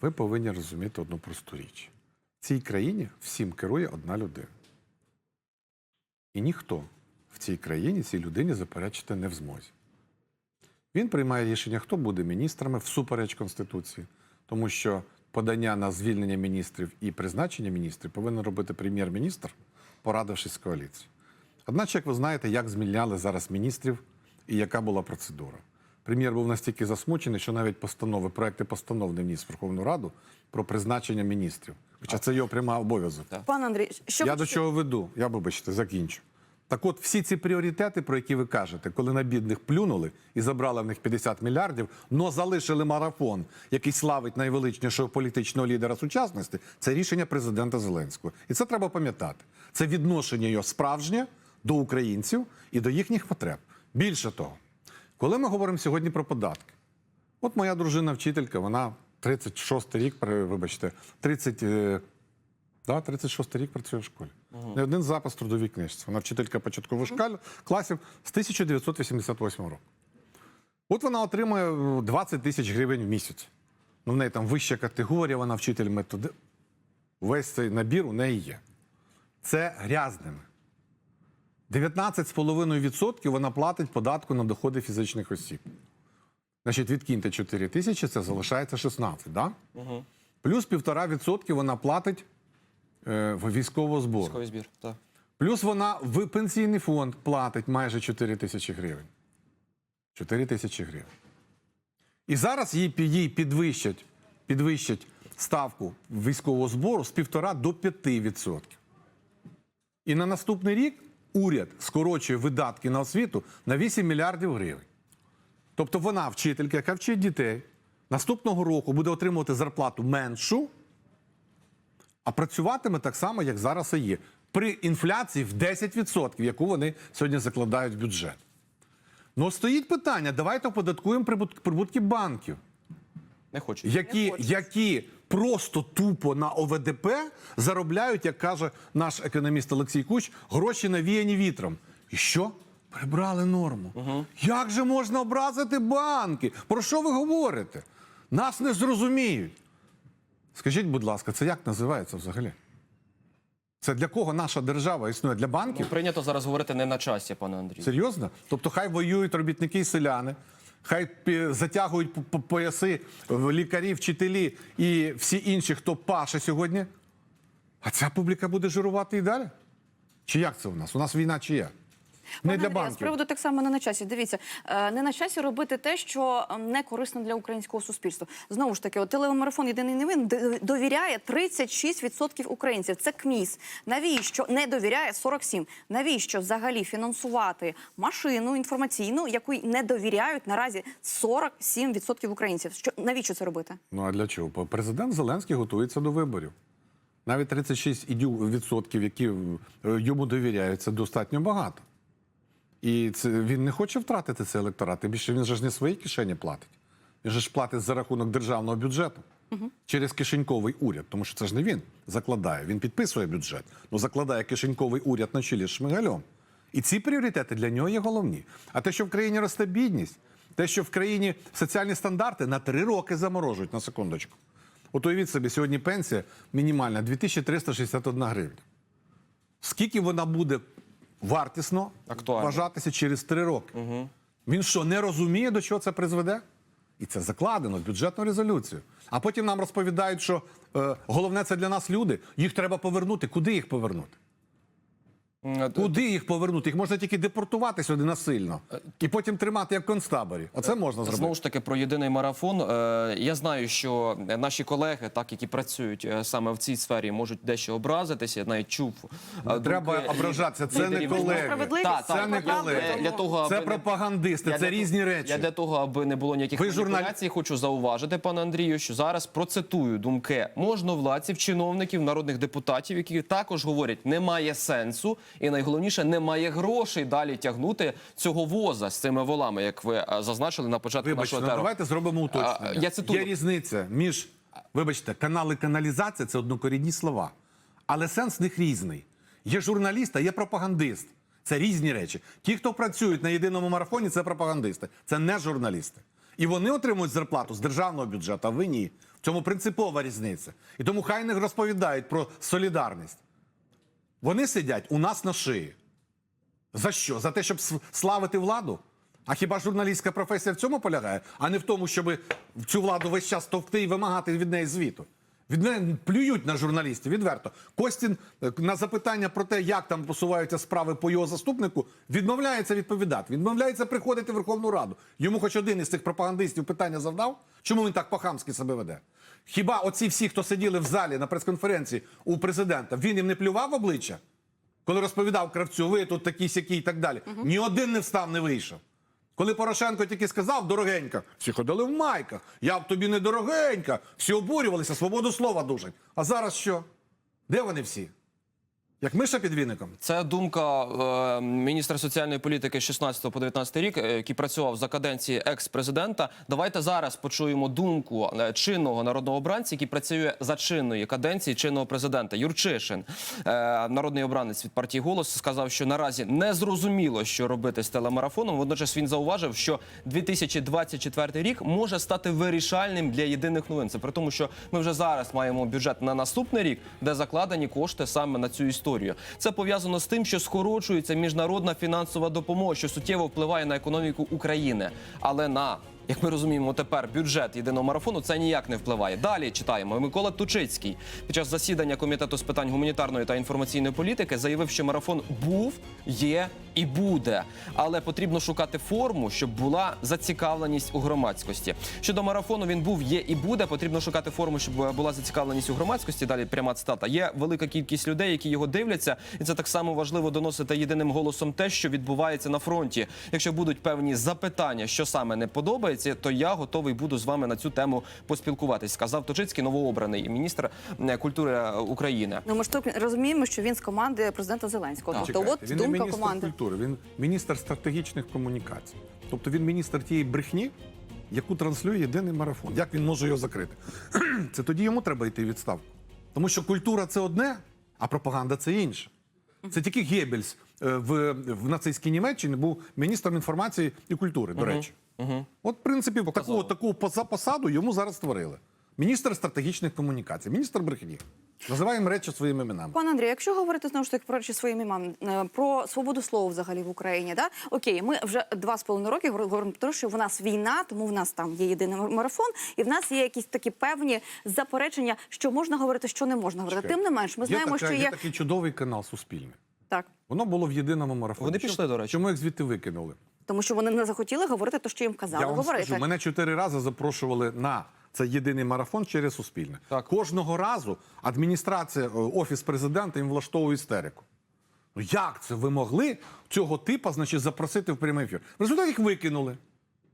Ви повинні розуміти одну просту річ. В цій країні всім керує одна людина. І ніхто в цій країні цій людині заперечити не в змозі. Він приймає рішення, хто буде міністрами всупереч Конституції, тому що подання на звільнення міністрів і призначення міністрів повинен робити прем'єр-міністр, порадившись з коаліцією. Одначе, як ви знаєте, як зміняли зараз міністрів і яка була процедура. Прем'єр був настільки засмучений, що навіть постанови, проекти постанов не вніс в Верховну Раду про призначення міністрів. Хоча це його пряма обов'язок. Пан Андрій, що Я ви до чого веду? Я вибачте, закінчу. Так от, всі ці пріоритети, про які ви кажете, коли на бідних плюнули і забрали в них 50 мільярдів, но залишили марафон, який славить найвеличнішого політичного лідера сучасності, це рішення президента Зеленського. І це треба пам'ятати. Це відношення його справжнє до українців і до їхніх потреб. Більше того, коли ми говоримо сьогодні про податки, от моя дружина вчителька, вона 36 рік, вибачте, 30, е, Да, 36 рік працює в школі. Не один запис в трудовій книжці. Вона вчителька початкових шкал, класів з 1988 року. От вона отримує е, 20 тисяч гривень в місяць. Ну, в неї там вища категорія, вона вчитель методи. Весь цей набір у неї є. Це грязними. 19,5% вона платить податку на доходи фізичних осіб. Значить, відкиньте 4 тисячі, це залишається 16, да? Плюс 1,5% вона платить е, військового збору. Військовий збір. Так. Плюс вона в пенсійний фонд платить майже 4 тисячі гривень. 4 тисячі гривень. І зараз їй, їй підвищать, підвищать ставку військового збору з 1,5 до 5%. І на наступний рік уряд скорочує видатки на освіту на 8 мільярдів гривень. Тобто вона, вчителька, яка вчить дітей, наступного року буде отримувати зарплату меншу, а працюватиме так само, як зараз і є. При інфляції в 10%, яку вони сьогодні закладають в бюджет. Ну, стоїть питання: давайте оподаткуємо прибутки банків, Не хочу. які, які просто тупо на ОВДП заробляють, як каже наш економіст Олексій Куч, гроші навіяні вітром. І що? Прибрали норму. Як же можна образити банки? Про що ви говорите? Нас не зрозуміють. Скажіть, будь ласка, це як називається взагалі? Це для кого наша держава існує? Для банків? Ну, прийнято зараз говорити не на часі, пане Андрію. Серйозно? Тобто, хай воюють робітники і селяни, хай затягують пояси лікарі, вчителі і всі інші, хто паше сьогодні. А ця публіка буде жирувати і далі? Чи як це у нас? У нас війна чи як? Не Пане для Андрію, З приводу так само не на часі. Дивіться, е, не на часі робити те, що не корисно для українського суспільства. Знову ж таки, от телемарафон єдиний новин довіряє 36% українців. Це КМІС. Навіщо не довіряє 47%? Навіщо взагалі фінансувати машину інформаційну, яку не довіряють наразі 47% українців? Що навіщо це робити? Ну а для чого? Президент Зеленський готується до виборів. Навіть 36% які е, йому довіряють, це достатньо багато. І це, він не хоче втратити цей електорат. Тим більше він же ж не свої кишені платить. Він же ж платить за рахунок державного бюджету через кишеньковий уряд. Тому що це ж не він закладає. Він підписує бюджет. Ну закладає кишеньковий уряд на чолі з Шмигалем. І ці пріоритети для нього є головні. А те, що в країні росте бідність, те, що в країні соціальні стандарти на три роки заморожують на секундочку. От уявіть собі, сьогодні пенсія мінімальна 2361 гривня. Скільки вона буде вартісно Актуально. вважатися через три роки? Він що, не розуміє, до чого це призведе? І це закладено в бюджетну резолюцію. А потім нам розповідають, що е, головне це для нас люди. Їх треба повернути. Куди їх повернути? Куди їх повернути? Їх можна тільки депортувати сюди насильно і потім тримати як концтаборі. Оце можна зробити. Знову ж таки про єдиний марафон. Е, Я знаю, що наші колеги, так які працюють е, саме в цій сфері, можуть дещо образитися. Я навіть чув е, Не треба думки ображатися. Це не колеги. Так, Це не колеги. для- того, Це аби пропагандисти, це для різні речі. Я для того, аби не було ніяких журналі- хочу зауважити, пане Андрію, що зараз процитую думки можновладців, чиновників, народних депутатів, які також говорять, немає сенсу, і найголовніше, немає грошей далі тягнути цього воза з цими волами, як ви е, зазначили на початку Вибачте, нашого ну, теру. давайте зробимо уточнення. Я цитую. Є різниця між, вибачте, канали каналізація це однокорінні слова. Але сенс в них різний. Є журналіст, а є пропагандист. Це різні речі. Ті, хто працюють на єдиному марафоні, це пропагандисти, це не журналісти. І вони отримують зарплату з державного бюджету, а ви ні. В цьому принципова різниця. І тому хай не розповідають про солідарність. Вони сидять у нас на шиї. За що? За те, щоб славити владу? А хіба журналістська професія в цьому полягає, а не в тому, щоб цю владу весь час товкти і вимагати від неї звіту? Від неї плюють на журналістів відверто. Костін е, на запитання про те, як там посуваються справи по його заступнику, відмовляється відповідати. Відмовляється приходити в Верховну Раду. Йому хоч один із цих пропагандистів питання завдав, чому він так по-хамськи себе веде? Хіба оці всі, хто сиділи в залі на прес-конференції у президента, він їм не плював в обличчя? коли розповідав кравцю, ви тут такі сякі і так далі. Ні один не встав, не вийшов. Коли Порошенко тільки сказав дорогенька, всі ходили в майках. Я б тобі не дорогенька. Всі обурювалися, свободу слова душать. А зараз що? Де вони всі? Як миша під віником? Це думка е, міністра соціальної політики з 16 по 19 рік, е, який працював за каденції екс-президента. Давайте зараз почуємо думку е, чинного народного обранця, який працює за чинної каденції чинного президента. Юрчишин, е, народний обранець від партії голос, сказав, що наразі не зрозуміло, що робити з телемарафоном. Водночас він зауважив, що 2024 рік може стати вирішальним для єдиних новин. Це при тому, що ми вже зараз маємо бюджет на наступний рік, де закладені кошти саме на цю історію. Це пов'язано з тим, що скорочується міжнародна фінансова допомога, що суттєво впливає на економіку України, але на як ми розуміємо, тепер бюджет єдиного марафону це ніяк не впливає. Далі читаємо. Микола Тучицький під час засідання комітету з питань гуманітарної та інформаційної політики заявив, що марафон був, є і буде, але потрібно шукати форму, щоб була зацікавленість у громадськості. Щодо марафону, він був, є і буде. Потрібно шукати форму, щоб була зацікавленість у громадськості. Далі пряма цитата. Є велика кількість людей, які його дивляться, і це так само важливо доносити єдиним голосом те, що відбувається на фронті. Якщо будуть певні запитання, що саме не подобається, то я готовий буду з вами на цю тему поспілкуватись. Сказав Точицький, новообраний міністр е, культури е, України. Ну ми ж тут розуміємо, що він з команди президента Зеленського. Тобто, Чекайте, от він не думка міністр команди. культури, він міністр стратегічних комунікацій. Тобто він міністр тієї брехні, яку транслює єдиний марафон. Як він може його закрити? Це тоді йому треба йти в відставку. Тому що культура це одне, а пропаганда це інше. Це тільки Геббельс е, в, в нацистській Німеччині був міністром інформації і культури, до речі. От, в принципі, таку, таку поза- посаду йому зараз створили. Міністр стратегічних комунікацій, міністр брехні. Називаємо речі своїми іменами. Пане Андрію, якщо говорити знову ж таки про речі своїми мам е, про свободу слова взагалі в Україні, да окей, ми вже два з половиною роки говор- говоримо про те, що в нас війна, тому в нас там є єдиний марафон, і в нас є якісь такі певні заперечення, що можна говорити, що не можна говорити. Тим не менш, ми знаємо, така, що є є такий чудовий канал Суспільне. так. Воно було в єдиному марафоні. Вони пішли, до речі. Чому їх звідти викинули? Тому що вони не захотіли говорити те, що їм казали Я вам говорити. скажу, мене чотири рази запрошували на цей єдиний марафон через Суспільне. Так. Кожного разу адміністрація, е, офіс президента їм влаштовує істерику. Ну як це ви могли цього типа, значить, запросити в прямий ефір? В результаті їх викинули.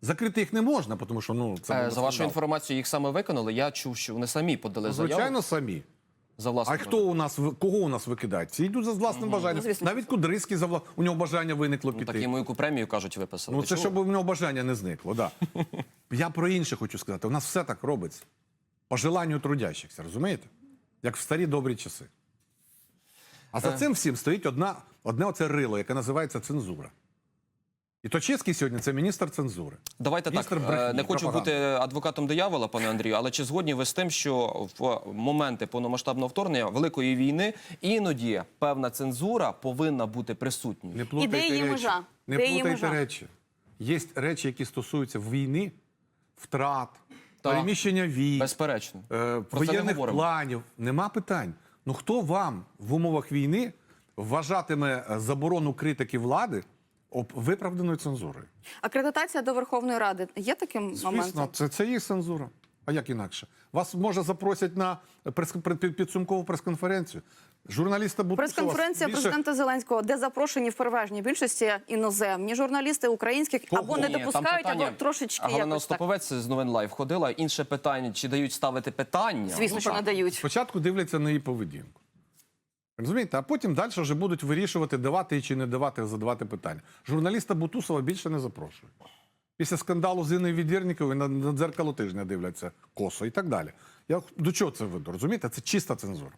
Закрити їх не можна, тому що ну це Е, За вашу інформацію їх саме виконали. Я чув, що вони самі подали заяву Звичайно, самі. За власне. А хто у нас кого у нас викидають? Всі йдуть за власним бажанням. Ну, звісно. Навіть Кудрицький за вла- у нього бажання виникло піти. так йому яку премію кажуть, виписали. Ну, Ти це чув? щоб у нього бажання не зникло. Да. Я про інше хочу сказати. У нас все так робиться. По желанню трудящихся, розумієте? Як в старі добрі часи. А Е. за цим всім стоїть одна, одне оце рило, яке називається цензура. І Точецький сьогодні це міністр цензури. Давайте Міністр так. брехні, е, Не хочу пропаганди. бути адвокатом диявола, пане Андрію, але чи згодні ви з тим, що в моменти повномасштабного вторгнення великої війни іноді певна цензура повинна бути присутньою? Не плутайте де її речі. межа? Не Де плутайте межа? речі. Є речі, які стосуються війни, втрат, переміщення військ. Безперечно. е, Про це не воєнних планів. Нема питань. Ну хто вам в умовах війни вважатиме е, заборону критики влади об виправданою цензурою? Акредитація до Верховної Ради є таким Звісно, моментом? це, це є цензура. А як інакше? Вас може запросять на прес, під- під- підсумкову прес-конференцію. Журналіста Бутусова Прес-конференція більше- президента Зеленського, де запрошені в переважній більшості іноземні журналісти українських або не Ні, допускають, питання- або трошечки А Галина якось так. З новин лайв ходила. Інше питання: чи дають ставити питання? Звісно, що не дають. Спочатку дивляться на її поведінку. Розумієте, а потім далі вже будуть вирішувати, давати чи не давати задавати питання. Журналіста Бутусова більше не запрошують. Після скандалу з Іною Відірніковою на, на дзеркало тижня дивляться косо і так далі. Я до чого це веду? Розумієте? Це чиста цензура.